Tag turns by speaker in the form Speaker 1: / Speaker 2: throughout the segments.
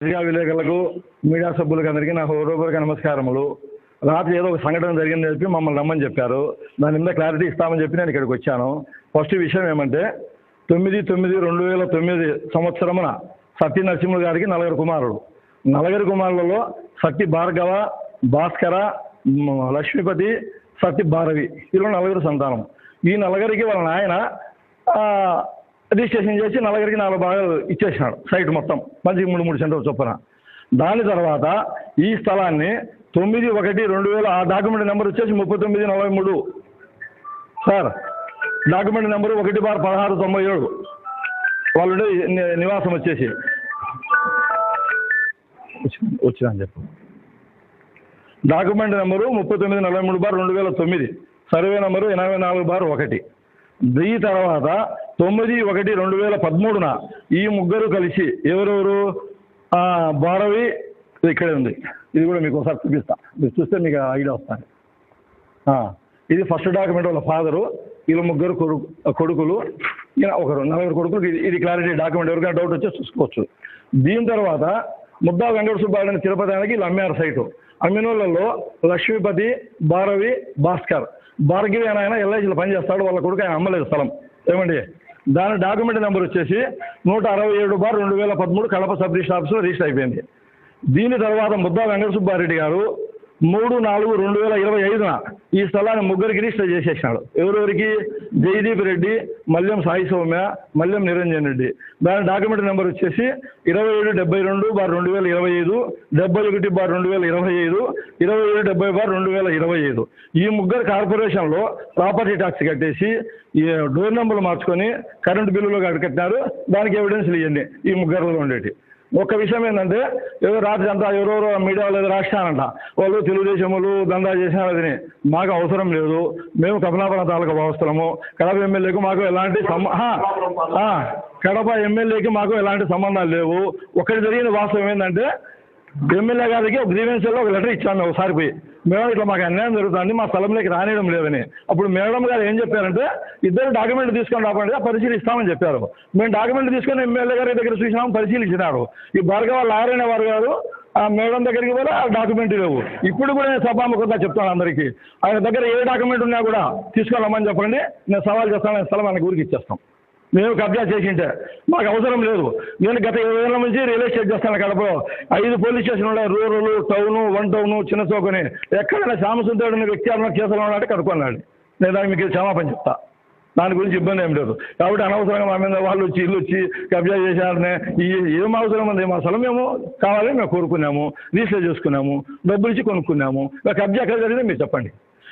Speaker 1: పత్రికా విలేకరులకు మీడియా సభ్యులకు అందరికీ నా హృదయపూర్వక నమస్కారములు. రాత్రి ఏదో ఒక సంఘటన జరిగిందని చెప్పి మమ్మల్ని రమ్మని చెప్పారు. దాని మీద క్లారిటీ ఇస్తామని చెప్పి నేను ఇక్కడికి వచ్చాను. ఫస్ట్ విషయం ఏమంటే తొమ్మిది తొమ్మిది రెండు వేల తొమ్మిది సంవత్సరమున సత్య నరసింహులు గారికి నలుగురు కుమారుడు. నలుగురు కుమారులలో సత్య భార్గవ భాస్కర లక్ష్మీపతి సత్య భారవి. వీళ్ళు నలుగురు సంతానం. ఈ నలుగురికి వాళ్ళ నాయన రిజిస్ట్రేషన్ చేసి నలుగురికి నాలుగు భాగాలు ఇచ్చేసినాడు. సైట్ మొత్తం. మంచి మూడు మూడు సెంటర్ చొప్పున. దాని తర్వాత ఈ స్థలాన్ని తొమ్మిది ఒకటి రెండు వేల ఆ డాక్యుమెంట్ నెంబర్ వచ్చేసి ముప్పై తొమ్మిది నలభై మూడు. సార్ డాక్యుమెంట్ నెంబరు ఒకటి బార్ పదహారు తొంభై ఏడు. వాళ్ళు ని- నివాసం వచ్చేసి. వచ్చి- వచ్చినా చెప్పు. డాక్యుమెంట్ నెంబరు ముప్పై తొమ్మిది నలభై మూడు బార్ రెండు వేల తొమ్మిది. సర్వే నెంబరు ఎనభై నాలుగు బార్ ఒకటి. ఈ తర్వాత తొమ్మిది ఒకటి రెండు వేల పదమూడున ఈ ముగ్గురు కలిసి ఎవరెవరు? భారవి ఇక్కడే ఉంది. ఇది కూడా మీకు ఒకసారి చూపిస్తా. మీరు చూస్తే మీకు ఐడియా వస్తుంది. ఇది ఫస్ట్ డాక్యుమెంట్ వాళ్ళ ఫాదరు. వీళ్ళు ముగ్గురు కొడుకు కొడుకులు. ఒకరు నలుగురు కొడుకులు. ఇది ఇది క్లారిటీ డాక్యుమెంట్. ఎవరికైనా డౌట్ వచ్చే చూసుకోవచ్చు. దీని తర్వాత ముద్దా వెంకట సుబ్బారాయణ తిరుపతి ఆయనకి వీళ్ళు అమ్మారు సైటు. అమ్మినోళ్ళలో లక్ష్మీపతి భారవి భాస్కర్. భార్గవి అని ఆయన ఎల్ఐసీలో పనిచేస్తాడు. వాళ్ళ కొడుకు ఆయన అమ్మలేదు స్థలం. ఏమండి? దాని డాక్యుమెంట్ నెంబర్ వచ్చేసి నూట అరవై ఏడు బార్ రెండు వేల పదమూడు కడప సబ్ రిజిస్టర్ ఆఫీస్లో రిజిస్టర్ అయిపోయింది. దీని తర్వాత ముద్దా వెంకట సుబ్బారెడ్డి గారు మూడు నాలుగు రెండు వేల ఇరవై ఐదున ఈ స్థలాన్ని ముగ్గురికి రిజిస్టర్ చేసేసినాడు. ఎవరెవరికి? జయదీప్ రెడ్డి మల్యం సాయి సౌమ్య మల్యం నిరంజన్ రెడ్డి. దాని డాక్యుమెంట్ నెంబర్ వచ్చేసి ఇరవై ఏడు డెబ్బై రెండు బార్ రెండు వేల ఇరవై ఐదు డెబ్బై ఒకటి బార్ రెండు వేల ఇరవై ఐదు ఇరవై ఏడు డెబ్బై బార్ రెండు వేల ఇరవై ఐదు. ఈ ముగ్గురు కార్పొరేషన్లో ప్రాపర్టీ ట్యాక్స్ కట్టేసి ఈ డోర్ నెంబర్లు మార్చుకొని కరెంటు బిల్లులో కట్టినారు దానికి ఎవిడెన్స్లు ఇవ్వండి ఈ ముగ్గురులో ఉండేటి. ఒక విషయం ఏంటంటే ఏదో రాత్రి అంతా ఎవరెవరో మీడియాలో ఏదో రాసినారంట. వాళ్ళు తెలుగుదేశములు దందా చేసినారని మాకు అవసరం లేదు. మేము కమలాపురం తాలూకా భావస్థలము కడప ఎమ్మెల్యేకు మాకు ఎలాంటి కడప ఎమ్మెల్యేకి మాకు ఎలాంటి సంబంధాలు లేవు. ఒకటి జరిగిన వాస్తవం ఏంటంటే ఎమ్మెల్యే గారికి ఒక గ్రీవెన్స్లో ఒక లెటర్ ఇచ్చాను ఒకసారి పోయి. మేడం ఇట్లా మాకు అన్యాయం జరుగుతుంది మా స్థలంలోకి రానియడం లేదని. అప్పుడు మేడం గారు ఏం చెప్పారంటే ఇద్దరు డాక్యుమెంట్ తీసుకొని రాకుండా పరిశీలిస్తామని చెప్పారు. మేము డాక్యుమెంట్ తీసుకొని ఎమ్మెల్యే గారి దగ్గర చూసినాము పరిశీలించినారు. ఈ భార్గవ లాయర్ వారు గారు ఆ మేడం దగ్గరికి కూడా ఆ డాక్యుమెంట్ లేవు. ఇప్పుడు కూడా నేను సభాముఖంగా చెప్తాను అందరికీ. ఆయన దగ్గర ఏ డాక్యుమెంట్ ఉన్నా కూడా తీసుకెళ్ళమని చెప్పండి నేను సవాల్ చేస్తాను స్థలం ఆయన ఊరికి ఇచ్చేస్తాం. మేము కబ్జా చేసింటే. మాకు అవసరం లేదు. నేను గత ఇరవై ఏళ్ళ నుంచి రియల్ ఎస్టేట్ చేస్తాను కడపలో ఐదు పోలీస్ స్టేషన్లు ఉన్నాయి. రూరల్ టౌన్ వన్ టౌన్ చిన్న చౌకని ఎక్కడైనా శ్యామసుందరుడు వ్యక్తి అన్న కేసులు ఉన్నాడంటే కనుక్కున్నాడు నేను దానికి మీకు క్షమాపణ చెప్తా. దాని గురించి ఇబ్బంది ఏం లేదు. కాబట్టి అనవసరంగా మా మీద వాళ్ళు వచ్చి ఇల్లు వచ్చి కబ్జా చేశారనే ఈ ఏం అవసరం ఉంది? మా స్థలం మేము కావాలని మేము కోరుకున్నాము. రిజిస్టర్ చేసుకున్నాము. డబ్బులు ఇచ్చి కొనుక్కున్నాము. కబ్జా ఎక్కడ జరిగిందో మీరు చెప్పండి.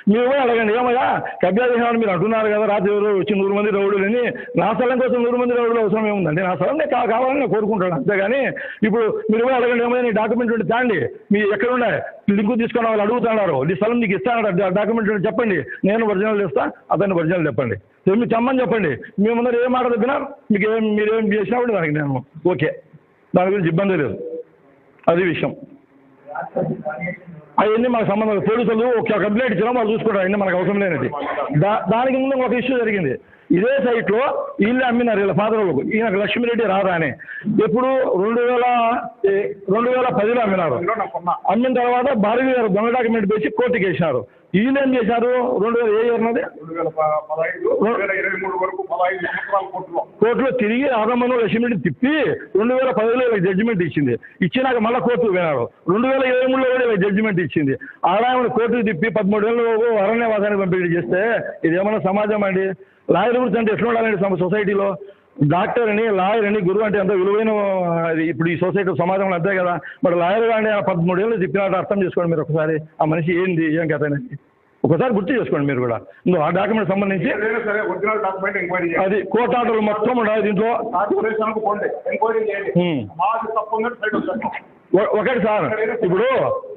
Speaker 1: మీరు కూడా అడగండి. ఏమయ్యా? కబ్జా చేసామని మీరు అంటున్నారు కదా రాత్రి ఎవరు వచ్చి నూరు మంది రౌడులని. నా స్థలం కోసం నూరు మంది రౌడులు అవసరం ఏముందండి? నా స్థలం నేను కావాలని నేను కోరుకుంటాను అంతేగాని ఇప్పుడు మీరు కూడా అడగండి ఏమయ్యా నీ డాక్యుమెంట్ ఉంటే తాండి మీ ఎక్కడ ఉన్నాయి లింకు తీసుకున్న వాళ్ళు అడుగుతున్నారు. నీ స్థలం నీకు ఇస్తాను డాక్యుమెంట్ ఉంటే చెప్పండి. నేను ఒరిజినల్ ఇస్తా అతన్ని ఒరిజినల్ చెప్పండి. మీరు చమ్మని చెప్పండి. మీ ముందర ఏం మాట చెప్పినా మీకు ఏం మీరేం చేసినా కూడా దానికి నేను ఓకే. దాని గురించి ఇబ్బంది లేదు. అది విషయం. అవన్నీ మాకు సంబంధం పోలీసులు ఒక కంప్లైంట్ ఇచ్చినా వాళ్ళు చూసుకుంటారు. అవన్నీ మనకు అవసరం లేనిది. దా దానికి ముందు ఒక ఇష్యూ జరిగింది. ఇదే సైట్లో వీళ్ళే అమ్మినారు వీళ్ళ ఫాదర్ వాళ్ళకు ఈయనకు లక్ష్మీరెడ్డి రాదా అని. ఎప్పుడు రెండు వేల రెండు వేల పదిలో అమ్మినారు. అమ్మిన తర్వాత భారవి గారు దొంగ డాక్యుమెంట్ వేసి కోర్టుకి వేసినారు. వీళ్ళు ఏం చేశారు? రెండు వేల ఏ ఇయర్ నది?
Speaker 2: రెండు వేల ప- పదహైదు రెండు వేల ఇరవై మూడు వరకు పదహైదు సంవత్సరాల కోర్టులో.
Speaker 1: తిరిగి ఆదమ్మను లక్ష్మీరెడ్డి తిప్పి రెండు వేల పదిలో జడ్జిమెంట్ ఇచ్చింది. ఇచ్చినాక మళ్ళీ కోర్టుకు పోయినారు. రెండు వేల ఇరవై మూడులో కూడా జడ్జిమెంట్ ఇచ్చింది. ఆడామని కోర్టుకు తిప్పి పదమూడు ఏళ్ళు అరణ్యవాసానికి పంపిణీ చేస్తే ఇది ఏమన్నా సమాజం అండి? లాయర్ గురించి అంటే ఎట్లా ఉండాలండి సొసైటీలో? డాక్టర్ అని లాయర్ అని గురువు అంటే ఎంత విలువైన అది ఇప్పుడు ఈ సొసైటీ సమాజంలో అంతే కదా. మరి లాయర్ కానీ ఆ పదమూడు ఏళ్ళు తిప్పినట్టు అర్థం చేసుకోండి మీరు ఒకసారి. ఆ మనిషి ఏంది ఏం కథ అనేది. ఒకసారి గుర్తు చేసుకోండి మీరు కూడా. ఇంకో ఆ డాక్యుమెంట్ సంబంధించి అది కోర్టు ఆర్డర్లు మొత్తం ఉండాలి దీంట్లో. ఒకటి సార్ ఇప్పుడు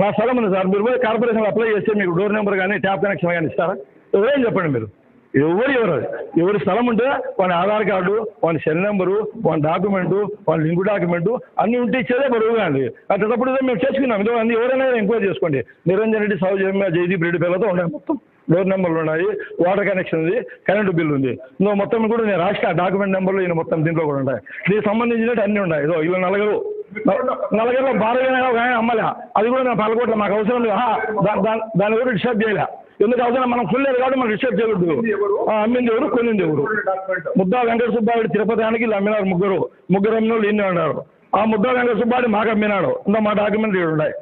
Speaker 1: నా స్థలం ఉంది సార్. మీరు పోయి కార్పొరేషన్ అప్లై చేస్తే మీకు డోర్ నెంబర్ కానీ ట్యాప్ కనెక్షన్ కానీ ఇస్తారా? ఎవరేం చెప్పండి మీరు? ఎవరు ఎవరు? ఎవరి స్థలం ఉంటే వాని ఆధార్ కార్డు వాని సెల్ నెంబరు వాని డాక్యుమెంటు వాని లింకు డాక్యుమెంటు అన్నీ ఉంటే ఇచ్చేదే బరువుగా అండి అట్లప్పుడు మేము చేసుకున్నాం. ఇదో అన్ని ఎవరైనా ఎంక్వైరీ చేసుకోండి. నిరంజన్ రెడ్డి సౌజన్య జయదీప్ రెడ్డి పేర్లతో ఉన్నాయి మొత్తం. డోర్ నెంబర్లు ఉన్నాయి? వాటర్ కనెక్షన్ ఉంది కరెంటు బిల్ ఉంది. నువ్వు మొత్తం కూడా నేను రాసిన డాక్యుమెంట్ నెంబర్లు ఈయన మొత్తం దీంట్లో కూడా ఉన్నాయి. దీనికి సంబంధించినట్టు అన్నీ ఉన్నాయి. ఇదో ఇలా నలుగురు. నలుగురులో భారతీయ ఒక ఆయన అమ్మలే? అది కూడా నేను పలకొట్ల మాకు అవసరం లేదు. దాని దాని కూడా డిస్టర్బ్ చేయలే. ఎందుకు అవసరం? మనం ఫుల్ లేదు కాబట్టి మనం చేయకూడదు ఆ, అమ్మింది ఎవరు? కొనింది ఎవరు? ముద్దా వెంకట సుబ్బారెడ్డి తిరుపతి ఆయనకి వీళ్ళు అమ్మినారు ముగ్గురు. ముగ్గురు అమ్మిన వాళ్ళు ఇన్ని ఉన్నారు. ఆ ముద్దా వెంకట సుబ్బారెడ్డి మాకు అమ్మినాడు. ఇంకా మా డాక్యుమెంట్ ఉన్నాయి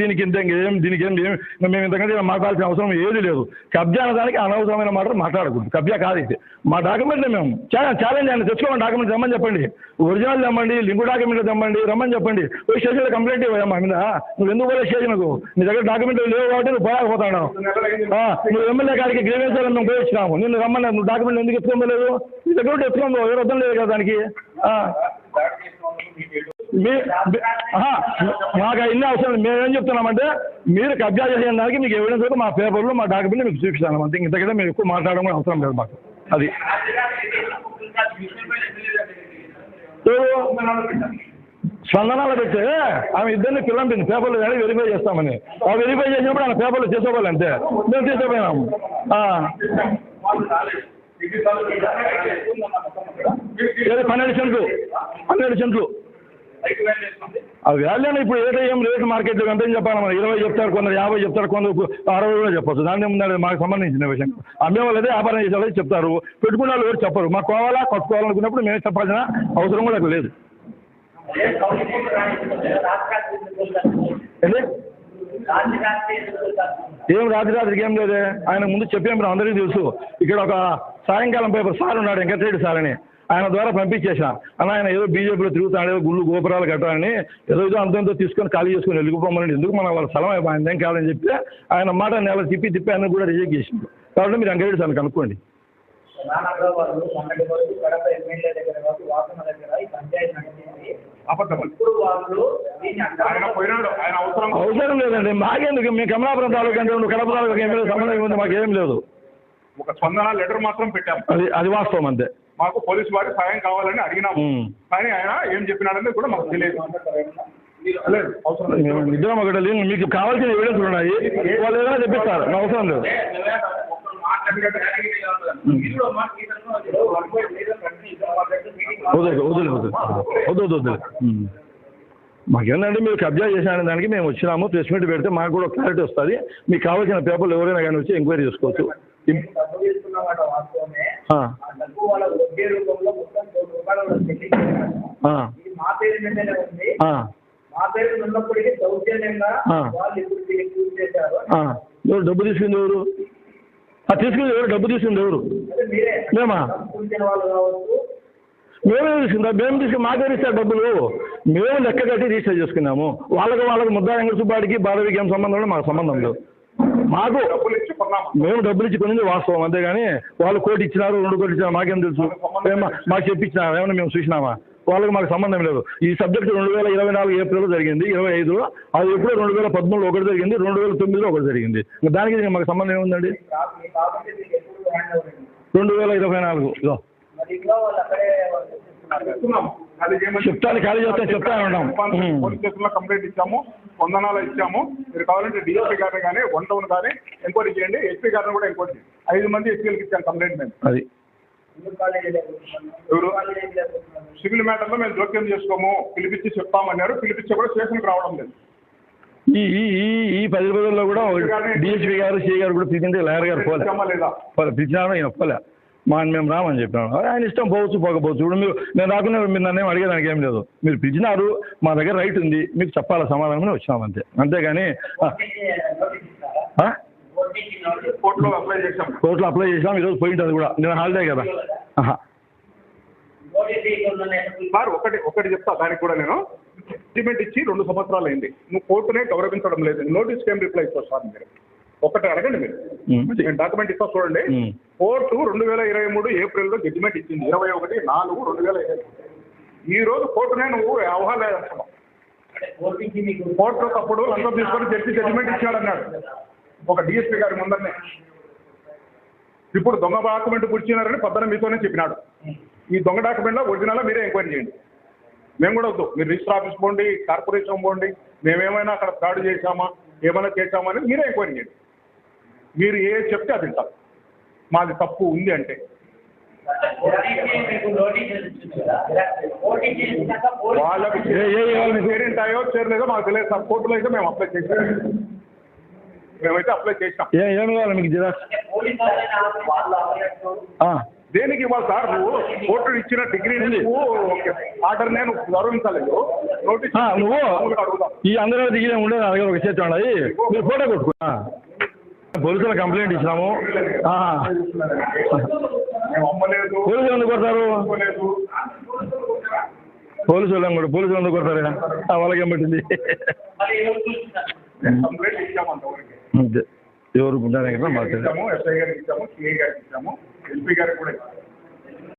Speaker 1: దీనికి ఇంత ఏం దీనికి ఏం ఏం మేము ఇంతకంటే మాట్లాడాల్సిన అవసరం ఏది లేదు. కబ్జా అనడానికి అనవసరమైన మాట మాట్లాడకూడదు. కబ్జా కాదు ఇది. మా డాక్యుమెంట్ని మేము ఛాలెంజ్ ఛాలెంజ్ అండి తెచ్చుకోమని డాక్యుమెంట్ రమ్మని చెప్పండి. ఒరిజినల్ తెమ్మండి లింక్ డాక్యుమెంట్లు తెమ్మండి రమ్మని చెప్పండి. పోయి స్టేషన్లో కంప్లైంట్ మా మీద. నువ్వు ఎందుకు పోలే స్టేషన్కు నీ దగ్గర డాక్యుమెంట్లు లేవు కాబట్టి నువ్వు పోలేకపోతాను నువ్వు ఎమ్మెల్యే గారికి గ్రీవెన్స్ మేము పోయి నిన్ను రమ్మని నువ్వు డాక్యుమెంట్ ఎందుకు ఎత్తుకోలేదు నీ దగ్గర ఉంటే ఎత్తుకోము ఎవరు వద్దం లేదు కదా దానికి? మీ మాకు ఇన్ని అవసరం లేదు. మేమేం చెప్తున్నామంటే మీరు కబ్జా చేసే దానికి మీకు ఎవిడెన్స్ అయితే మా పేపర్లో మా డాక్యుమెంట్ మీకు చూపిస్తాను. అంతే ఇంతకంటే మీరు ఎక్కువ మాట్లాడడం కూడా అవసరం లేదు మాకు. అది. స్పందనాలు పెడితే ఆమె ఇద్దరిని పిల్లంపింది పేపర్లు కానీ వెరిఫై చేస్తామని. ఆ వెరిఫై చేసినప్పుడు ఆమె పేపర్లు చేసుకోవాలి అంతే. మేము తీసుకోపోయినాము పన్నెండు సెంట్లు? పన్నెండు సెంట్లు. ఆ వాల్యూ ఇప్పుడు ఏటీఎం రేట్ మార్కెట్లో ఎంత అని చెప్పాలి మనం ఇరవై చెప్తారు కొందరు యాభై చెప్తారు కొందరు అరవై కూడా చెప్పచ్చు. దాని ముందు మాకు సంబంధించిన విషయం. అమ్మే వాళ్ళదే వ్యాపారం చేసే వాళ్ళే చెప్తారు. పెట్టుకునే వాళ్ళు ఎవరు చెప్పరు. మాకు కావాలా కట్టుకోవాలనుకున్నప్పుడు మేము చెప్పాల్సిన అవసరం కూడా లేదు. ఏం రాత్రి రాత్రికి ఏం లేదే? ఆయన ముందు చెప్పాము అందరికీ తెలుసు. ఇక్కడ ఒక సాయంకాలం పేపర్ సార్ ఉన్నాడు వెంకటరెడ్డి సార్ అని. ఆయన ద్వారా పంపించేసా అన్న ఆయన ఏదో బీజేపీలో తిరుగుతాడు ఏదో గుళ్ళు గోపురాలు కట్టాలని ఏదో ఏదో అంతంతో తీసుకొని ఖాళీ చేసుకొని వెళ్ళిపోమని ఎందుకు? మన వాళ్ళ స్థలం అయిపోయింది ఏం కావాలని చెప్పి ఆయన మాట నెల తిప్పి తిప్పి ఆయన కూడా రిజెక్ట్ చేసింది కాబట్టి మీరు వెంకటరెడ్డి సార్ని కనుక్కోండి.
Speaker 2: ఆయన ఆయన అవసరం
Speaker 1: లేదండి. మాకెందుకు? మీ కమలాపురం తాలూకా అంటే కడప తాలూకా సంబంధం ఉంది మాకు ఏం లేదు.
Speaker 2: ఒక స్పందన లెటర్ మాత్రం పెట్టాం.
Speaker 1: అది అది వాస్తవం అంతే.
Speaker 2: మాకు పోలీసు వారి సాయం కావాలని అడిగినాము. కానీ ఆయన ఏం చెప్పినాడనేది కూడా మాకు తెలియదు.
Speaker 1: ఇద్దరం ఒకటి లేదు. మీకు కావాల్సిన ఎవిడెన్స్ ఉన్నాయి. వాళ్ళు ఏదైనా తెప్పిస్తారు నా అవసరం లేదు. వద్దు వద్దు వద్దు వద్దు వద్దు వద్దు ఉమ్. మాకేంటంటే మీరు కబ్జా చేసిన దానికి మేము వచ్చినాము. ప్రెస్ మీట్ పెడితే మాకు కూడా క్లారిటీ వస్తుంది. మీకు కావాల్సిన పేపర్లు ఎవరైనా కానీ వచ్చి ఎంక్వైరీ చేసుకోవచ్చు.
Speaker 3: వడ్డీ రూపంలో మొత్తం కోటి రూపాయలు ఇది మా పేరు మీదనే ఉంది. మా పేరు ఉన్నప్పటికీ. వాళ్ళు ఇప్పుడు దీన్ని పూర్తి చేశారు.
Speaker 1: ఆ. ఎవరు డబ్బు తీసుకుంది ఎవరు? ఆ తీసుకుంది ఎవరు? డబ్బు తీసుకుంది ఎవరు? మేమా? మేమే తీసుకుందా? మేము తీసుకుని మాకే ఇస్తారు డబ్బులు. మేము లెక్క కట్టి రిజిస్టర్ చేసుకున్నాము. వాళ్ళకి వాళ్ళకి ముద్దా వెంకట సుబ్బాడికి బాలవికి ఏం సంబంధం మాకు సంబంధం లేదు. మాకు మేము డబ్బులు ఇచ్చి కొనింది వాస్తవం అంతేగాని వాళ్ళు కోటి ఇచ్చినారు రెండు కోటి ఇచ్చినారు మాకేం తెలుసు? మాకు చెప్పించినారు ఏమన్నా మేము చూసినామా? వాళ్ళకి మాకు సంబంధం లేదు. ఈ సబ్జెక్ట్ రెండు వేల ఇరవై నాలుగు ఏప్రిల్లో జరిగింది ఇరవై ఐదులో అది ఎప్పుడో రెండు వేల పదమూడులో ఒకటి జరిగింది రెండు వేల తొమ్మిదిలో ఒకటి జరిగింది. దానికి మాకు సంబంధం ఏముందండి? రెండు వేల ఇరవై నాలుగు చెప్తాను ఖాళీ చేస్తాను చెప్తానే ఉన్నాం.
Speaker 2: పోలీస్ కంప్లైంట్ ఇచ్చాము వందనాలు ఇచ్చాము. మీరు కావాలంటే డిఎస్పీ గారిని కానీ వన్ టౌన్ కానీ ఎంక్వైరీ చేయండి. ఎస్పీ గారిని కూడా ఎంక్వైరీ చేయండి. ఐదు మంది ఎస్పీలకు ఇచ్చాను కంప్లైంట్ మేము.
Speaker 1: అది.
Speaker 2: ఎవరు? సివిల్ మ్యాటర్లో మేము జోక్యం చేసుకోము. పిలిపించి చెప్తామన్నారు. పిలిపించి కూడా స్టేషన్కి రావడం లేదు.
Speaker 1: ఈ ఈ ఈ ఈ పది రోజుల్లో కూడా డిఎస్పీ గారు సిఐ గారు కూడా పిలిచింటే లాయర్ గారు పోలే. పోలే. పిలిచినారు ఈయన పోలే మా మేము రామని చెప్పినాను ఆయన ఇష్టం పోవచ్చు పోకపోవచ్చు. ఇప్పుడు మీరు నేను రాకుండా మీరు నన్ను అడిగేదానికి ఏం లేదు. మీరు పిలిచినారు మా దగ్గర రైట్ ఉంది మీకు చెప్పాలి సమాధానం అని వచ్చినాం అంతే. అంతేగాని
Speaker 2: కోర్టులో అప్లై
Speaker 1: చేసాం అప్లై చేసినాం ఈరోజు పోయింది అది కూడా. నేను హాలిడే కదా.
Speaker 2: సార్ ఒకటి ఒకటి చెప్తా దానికి కూడా నేను. జడ్జిమెంట్ ఇచ్చి రెండు సంవత్సరాలు అయింది నువ్వు కోర్టునే గౌరవించడం లేదు. నోటీస్ ఏం రిప్లై ఇస్తావు సార్ మీరు? ఒకటి అడగండి మీరు. డాక్యుమెంట్ ఇస్తా చూడండి. కోర్టు రెండు వేల ఇరవై మూడు ఏప్రిల్లో జడ్జిమెంట్ ఇచ్చింది. ఇరవై ఒకటి నాలుగు రెండు వేల ఇరవై. ఈ రోజు కోర్టునే నువ్వు అవహాలు అంటున్నావు కోర్టు తప్పుడు లంచం తీసుకొని జడ్జి జడ్జిమెంట్ ఇచ్చాడు అన్నాడు ఒక డిఎస్పీ గారి ముందరనే. ఇప్పుడు దొంగ డాక్యుమెంట్ పుడిచినారని పొద్దున మీతోనే చెప్పినాడు. ఈ దొంగ డాక్యుమెంట్లో ఒరిజినల్ మీరే ఎంక్వైరీ చేయండి. మేము కూడా వద్దు. మీరు రిజిస్టర్ ఆఫీస్ పోండి కార్పొరేషన్ పోండి. మేమేమైనా అక్కడ ఫ్రాడ్ చేశామా ఏమైనా చేశామా అని మీరే ఎంక్వైరీ చేయండి. మీరు ఏ చెప్తే అది వింటాం మాది తప్పు ఉంది అంటే. వాళ్ళకి
Speaker 1: ఏ
Speaker 2: చేరింటాయో చేరలేదో మాకు తెలియదు సార్. కోర్టులో అయితే మేము అప్లై చేసాం. మేమైతే అప్లై చేసినాం
Speaker 1: ఏ కావాలి మీకు జిరాక్స్?
Speaker 2: దేనికి ఇవ్వాలి సార్ నువ్వు? కోర్టు ఇచ్చిన డిగ్రీ ఆర్డర్ నేను గౌరవించలేదు. నోటీస్
Speaker 1: నువ్వు ఈ అందరూ దిగిన ఉండే నా దగ్గర ఒక చేతి ఉండదు మీరు ఫోటో కొట్టుకున్నా పోలీసులు కంప్లైంట్ ఇచ్చినాము. పోలీసులు ఎందుకు కొడతారు?
Speaker 2: అమ్మలేదు
Speaker 1: పోలీసులు కూడా పోలీసులు ఎందుకు కొడతారు? వాళ్ళకేం పట్టింది?
Speaker 3: ఎవరు.
Speaker 2: ఇచ్చాము ఎస్ఐ గారికి ఇచ్చాము సిఐ గారికి ఇచ్చాము ఎల్పీ గారికి కూడా ఇచ్చాము.